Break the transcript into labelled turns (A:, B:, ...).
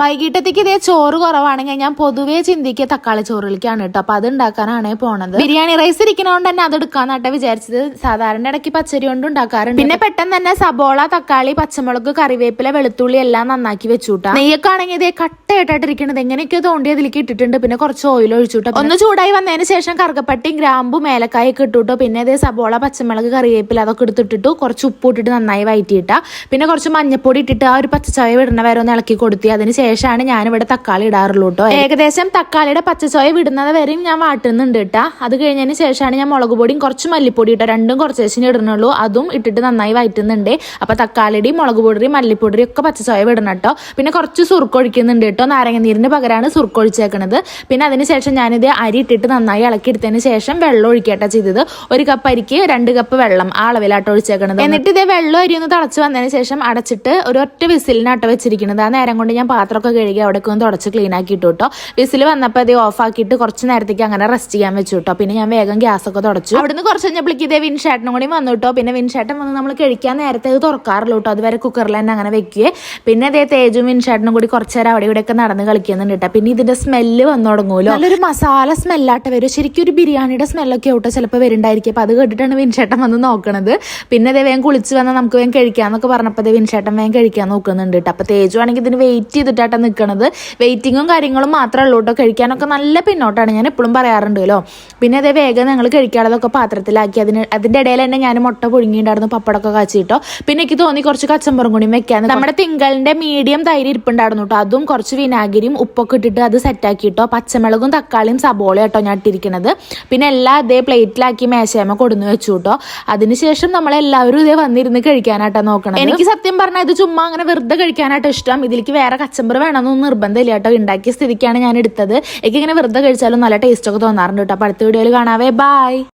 A: വൈകിട്ടത്തേക്ക് ഇതേ ചോറ് കുറവാണെങ്കിൽ ഞാൻ പൊതുവേ ചിന്തിക്കുക തക്കാളി ചോറിലേക്കാണ് കേട്ടോ. അപ്പൊ അത് ഉണ്ടാക്കാനാണ് പോണത്. ബിരിയാണി റൈസ് ഇരിക്കണോണ്ട് തന്നെ അത് എടുക്കാന്നാട്ടെ വിചാരിച്ചത്. സാധാരണ ഇടയ്ക്ക് പച്ചരി കൊണ്ട് ഉണ്ടാക്കാറുണ്ട്. പിന്നെ പെട്ടെന്ന് തന്നെ സബോള തക്കാളി പച്ചമുളക് കറിവേപ്പില വെളുത്തുള്ളി എല്ലാം നന്നാക്കി വെച്ചുട്ടാ. നെയ്യൊക്കെ ആണെങ്കിൽ ഇതേ കട്ടയായിട്ടായിട്ട് ഇരിക്കണത് എങ്ങനെയൊക്കെ തോണ്ടി അതിലേക്ക് ഇട്ടിട്ടുണ്ട്. പിന്നെ കുറച്ച് ഓയിൽ ഒഴിച്ചുട്ടോ. ഒന്ന് ചൂടായി വന്നതിന് ശേഷം കറുകപ്പട്ടി ഗ്രാമ്പു മേലക്കായ ഒക്കെ പിന്നെ ഇതേ സബോള പച്ചമുളക് കറിവേപ്പില അതൊക്കെ എടുത്തിട്ടിട്ടു. കുറച്ച് ഉപ്പ് ഇട്ടിട്ട് നന്നായി വയറ്റിയിട്ടാ. പിന്നെ കുറച്ച് മഞ്ഞപ്പൊടി ഇട്ടിട്ട് ആ ഒരു പച്ചച്ചായ വിടണ വരെ ഒന്ന് ഇളക്കി കൊടുത്തി അതിന് ശേഷമാണ് ഞാനിവിടെ തക്കാളി ഇടാറുള്ളൂ കേട്ടോ ഏകദേശം തക്കാളിയുടെ പച്ചച്ചോയ വിടുന്നത് വരെയും ഞാൻ വാട്ടുന്നുണ്ട് കേട്ടാ അത് കഴിഞ്ഞതിന് ശേഷമാണ് ഞാൻ മുളക് പൊടിയും കുറച്ച് മല്ലിപ്പൊടി ഇട്ടോ രണ്ടും കുറച്ച് ശേഷം ഇടുന്നുള്ളൂ. അതും ഇട്ടിട്ട് നന്നായി വയറ്റുന്നുണ്ട്. അപ്പൊ തക്കാളിയുടെയും മുളക് പൊടിയും മല്ലിപ്പൊടിയും ഒക്കെ പച്ചച്ചോയ വിടണം കേട്ടോ പിന്നെ കുറച്ച് സുർക്കൊഴിക്കുന്നുണ്ട് കേട്ടോ നാരങ്ങ നീരിന് പകരമാണ് സുർക്കൊഴിച്ചേക്കണത് പിന്നെ അതിന് ശേഷം ഞാനിത് അരി ഇട്ടിട്ട് നന്നായി ഇളക്കി എടുത്തതിന് ശേഷം വെള്ളം ഒഴിക്കട്ടെ ചെയ്തത്. ഒരു കപ്പ് അരിക്ക് രണ്ട് കപ്പ് വെള്ളം ആ അളവിലാട്ടോ ഒഴിച്ചേക്കണത്. എന്നിട്ട് ഇതേ വെള്ളം അരി ഒന്ന് തിളച്ച് വന്നതിന് ശേഷം അടച്ചിട്ട് ഒരു ഒറ്റ വിസിലിനാട്ടോ വെച്ചിരിക്കുന്നത് ആ നേരം കൊണ്ട് ഞാൻ പാത്രമൊക്കെ കഴുകി അവിടേക്ക് ഒന്ന് തുടച്ച് ക്ലീൻ ആക്കി ഇട്ടു കേട്ടോ വിസിൽ വന്നപ്പോൾ ഇത് ഓഫ് ആക്കിയിട്ട് കുറച്ച് നേരത്തേക്ക് അങ്ങനെ റെസ്റ്റ് ചെയ്യാൻ വെച്ചു കേട്ടോ പിന്നെ ഞാൻ വേഗം ഗ്യാസ് ഒക്കെ തുടച്ചു. അവിടുന്ന് കുറച്ച് കഴിഞ്ഞപ്പോഴേക്ക് ഇതേ വിൻഷേട്ടനും കൂടി വന്നു കേട്ടോ പിന്നെ വിൻഷേട്ടൻ വന്ന് നമ്മൾ കഴിക്കാൻ നേരത്തെ ഇത് തുറക്കാറുള്ളൂ കേട്ടോ അതുവരെ കുക്കറിൽ തന്നെ അങ്ങനെ വെക്കുകയെ പിന്നെ അതേ തേജും വിൻഷേട്ടനും കൂടി കുറച്ച് നേരം അവിടെ ഇവിടെയൊക്കെ നടന്ന് കളിക്കുന്നുണ്ട് കേട്ടോ പിന്നെ ഇതിന്റെ സ്മെല്ല് വന്നു തുടങ്ങുമല്ലോ. നല്ലൊരു മസാല സ്മെല്ലാട്ട് വരും ശരിക്കും ഒരു ബിരിയാണിയുടെ സ്മെല്ലൊക്കെ ആവട്ടോ ചിലപ്പോൾ വരുന്നുണ്ടായിരിക്കും. അപ്പോൾ അത് കേട്ടിട്ടാണ് വിൻഷേട്ടൻ വന്ന് നോക്കണത്. പിന്നെ അതേ വേഗം കുളിച്ച് വന്നാൽ നമുക്ക് വേഗം കഴിക്കാന്നൊക്കെ പറഞ്ഞപ്പോൾ അതേ വിൻഷേട്ടൻ വേഗം കഴിക്കാൻ നോക്കുന്നുണ്ട് കേട്ടോ അപ്പോൾ തേജു ആണെങ്കിൽ ഇതിന് വെയിറ്റ് ചെയ്തിട്ടാണ് നിൽക്കുന്നത് വെയിറ്റിങ്ങും കാര്യങ്ങളും മാത്രമേ ഉള്ളൂ കേട്ടോ. കഴിക്കാനൊക്കെ നല്ല പിന്നോട്ടാണ്. ഞാൻ എപ്പോഴും പറയാറുണ്ടല്ലോ പിന്നെ അതേ വേഗം ഞങ്ങൾ കഴിക്കാനുള്ളതൊക്കെ പാത്രത്തിലാക്കി. അതിന് അതിന്റെ ഇടയിൽ തന്നെ ഞാൻ മുട്ട പുഴുങ്ങിയിട്ടുണ്ടായിരുന്നു പപ്പടമൊക്കെ കാച്ചിട്ടോ പിന്നെ എനിക്ക് തോന്നി കുറച്ച് കച്ചമ്പറും കൂടി വെക്കാൻ നമ്മുടെ തിങ്കളിന്റെ മീഡിയം തൈര് ഇരിപ്പുണ്ടായിരുന്നു കേട്ടോ. അതും കുറച്ച് വിനാഗിരിയും ഉപ്പൊക്കെ ഇട്ടിട്ട് അത് സെറ്റാക്കിയിട്ടോ പച്ചമുളകും തക്കാളിയും സബോള കേട്ടോ ഞാൻ ഇട്ടിരിക്കുന്നത് പിന്നെ എല്ലാം അതേ പ്ലേറ്റിലാക്കി മേശയമ്മ കൊടുന്ന് വെച്ചു കേട്ടോ. അതിനുശേഷം നമ്മളെല്ലാവരും ഇതേ വന്നിരുന്ന് കഴിക്കാനായിട്ടാണ് നോക്കണം എനിക്ക് സത്യം പറഞ്ഞാൽ ഇത് ചുമ്മാ അങ്ങനെ വെറുതെ കഴിക്കാനായിട്ട് ഇഷ്ടം. ഇതിലേക്ക് വേറെ കച്ചമ്പർ വേണമെന്നൊന്നും നിർബന്ധമില്ല കേട്ടോ. ഉണ്ടാക്കിയ സ്ഥിതിക്കാണ് ഞാൻ എടുത്തത്. എനിക്ക് ഇങ്ങനെ വെറുതെ കഴിച്ചാലും നല്ല ടേസ്റ്റ് ഒക്കെ തോന്നാറുണ്ട് കേട്ടോ. അപ്പോൾ അടുത്ത വീഡിയോയിൽ കാണാവേ. ബൈ